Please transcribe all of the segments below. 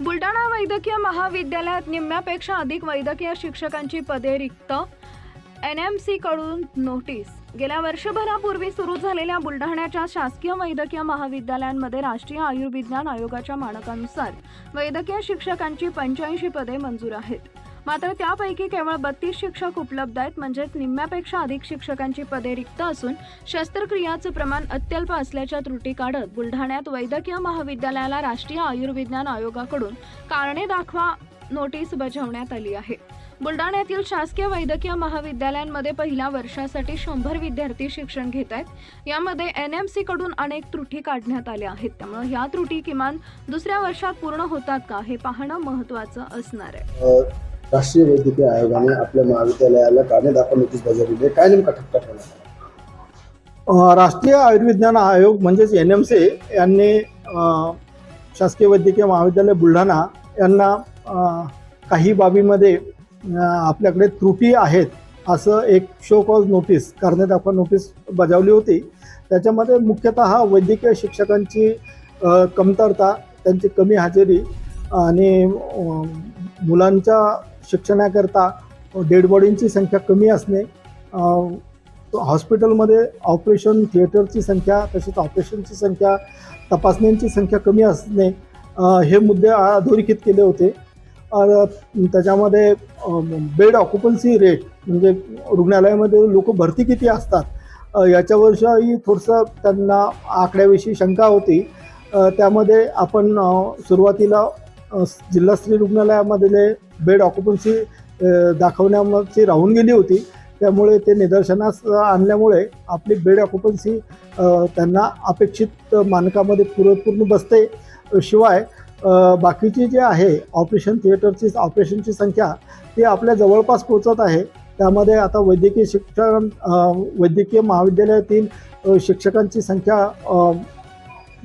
बुलढाणा वैद्यकीय महाविद्यालयात निम्म्यापेक्षा अधिक वैद्यकीय शिक्षकांची पदे रिक्त एन एम सी कडून नोटीस. गेल्या वर्षभरापूर्वी सुरू झालेल्या बुलढाण्याच्या शासकीय वैद्यकीय महाविद्यालयांमध्ये राष्ट्रीय आयुर्विज्ञान आयोगाच्या मानकानुसार वैद्यकीय शिक्षकांची पंच्याऐंशी पदे मंजूर आहेत. मात्र त्यापैकी केवळ बत्तीस शिक्षक उपलब्ध आहेत म्हणजेच निम्म्यापेक्षा अधिक शिक्षकांची पदे रिक्त असून शस्त्रक्रियाचं प्रमाण अत्यल्प असल्याच्या त्रुटी काढत बुलढाण्यात वैद्यकीय महाविद्यालयाला राष्ट्रीय आयुर्विज्ञान आयोगाकडून कारणे दाखवा नोटीस बजावण्यात आली आहे. बुलढाण्यातील शासकीय वैद्यकीय महाविद्यालयांमध्ये पहिल्या वर्षासाठी शंभर विद्यार्थी शिक्षण घेत आहेत. यामध्ये एन एम सी कडून अनेक त्रुटी काढण्यात आल्या आहेत. त्यामुळे ह्या त्रुटी किमान दुसऱ्या वर्षात पूर्ण होतात का हे पाहणं महत्त्वाचं असणार आहे. राष्ट्रीय वैद्यकीय आयोगाने आपल्या महाविद्यालयाला कारणे दाखवा नोटीस बजावली. आहे काय नेमका ठपका ठेवला राष्ट्रीय आयुर्विज्ञान आयोग म्हणजेच एन एम सी यांनी शासकीय वैद्यकीय महाविद्यालय बुलढाणा यांना काही बाबीमध्ये आपल्याकडे त्रुटी आहेत असं एक शो कॉज नोटीस कारणे दाखवा नोटीस बजावली होती. त्याच्यामध्ये मुख्यतः वैद्यकीय शिक्षकांची कमतरता त्यांची कमी हजेरी आणि मुलांच्या शिक्षणाकरता डेड बॉडींची संख्या कमी असणे हॉस्पिटलमध्ये ऑपरेशन थिएटरची संख्या तसेच ऑपरेशनची संख्या तपासण्यांची संख्या कमी असणे हे मुद्दे अधोरेखित केले होते. त्याच्यामध्ये बेड ऑक्युपन्सी रेट म्हणजे रुग्णालयामध्ये लोक भरती किती असतात याच्यावरही थोडंसं त्यांना आकड्याविषयी शंका होती. त्यामध्ये आपण सुरुवातीला जिल्हास्तरीय जिल्हा स्त्री रुग्णालयामधले बेड ऑक्युपन्सी दाखवण्याची राहून गेली होती. त्यामुळे ते निदर्शनास आणल्यामुळे आपली बेड ऑक्युपन्सी त्यांना अपेक्षित मानकामध्ये पूर्णपूर्ण बसते. शिवाय बाकीची जे आहे ऑपरेशन थिएटरची ऑपरेशनची संख्या ती आपल्या जवळपास पोचत आहे. त्यामध्ये आता वैद्यकीय शिक्षण वैद्यकीय महाविद्यालयातील शिक्षकांची संख्या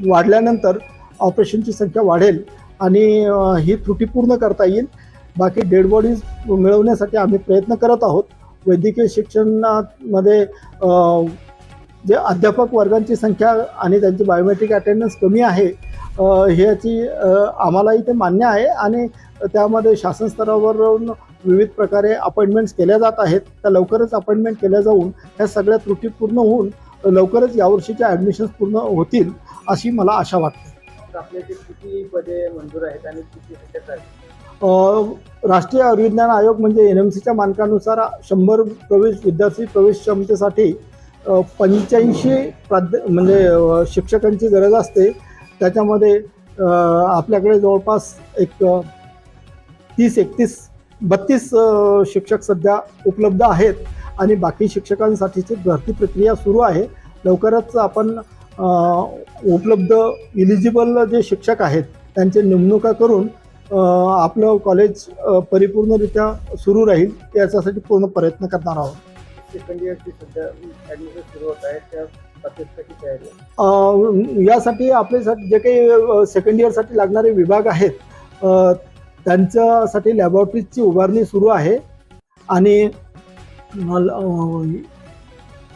वाढल्यानंतर ऑपरेशनची संख्या वाढेल आणि ही त्रुटी पूर्ण करता येईल. बाकी डेड बॉडीज मिळवण्यासाठी आम्ही प्रयत्न करत आहोत. वैद्यकीय शिक्षणामध्ये जे अध्यापक वर्गांची संख्या आणि त्यांची बायोमेट्रिक अटेंडन्स कमी आहे ह्याची आम्हालाही ते मान्य आहे आणि त्यामध्ये शासन स्तरावरून विविध प्रकारे अपॉइंटमेंट्स केल्या जात आहेत. त्या लवकरच अपॉइंटमेंट केल्या जाऊन ह्या सगळ्या त्रुटी पूर्ण होऊन लवकरच यावर्षीच्या ॲडमिशन्स पूर्ण होतील अशी मला आशा वाटते. आपल्याचे किती पदे मंजूर आहेत आणि किती राष्ट्रीय आयुर्विज्ञान आयोग म्हणजे एन एम सीच्या मानकानुसार शंभर प्रवेश विद्यार्थी प्रवेश क्षमतेसाठी पंच्याऐंशी प्राध्या म्हणजे शिक्षकांची गरज असते. त्याच्यामध्ये आपल्याकडे जवळपास एक तीस एकतीस बत्तीस शिक्षक सध्या उपलब्ध आहेत आणि बाकी शिक्षकांसाठीची भरती प्रक्रिया सुरू आहे. लवकरच आपण उपलब्ध इलिजिबल जे शिक्षक आहेत त्यांची नेमणुका करून आपलं कॉलेज परिपूर्णरित्या सुरू राहील याच्यासाठी पूर्ण प्रयत्न करणार आहोत. सेकंड इयरची सध्या ॲडमिशन सुरू होत आहे त्या तयारी यासाठी आपल्यासाठी जे काही सेकंड इयरसाठी लागणारे विभाग आहेत त्यांच्यासाठी लॅबॉरेटरीजची उभारणी सुरू आहे. आणि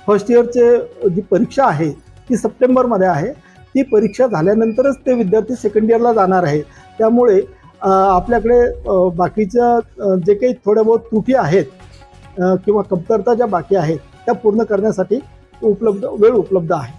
फर्स्ट इयरचे जी परीक्षा आहे ती सप्टेंबरमध्ये आहे. ती परीक्षा झाल्यानंतरच ते विद्यार्थी सेकंड इयरला जाणार आहे त्यामुळे आपल्याकडे बाकीच्या जे काही थोड्या बहुत त्रुटी आहेत किंवा कमतरता ज्या बाकी आहेत त्या पूर्ण करण्यासाठी उपलब्ध वेळ उपलब्ध आहे.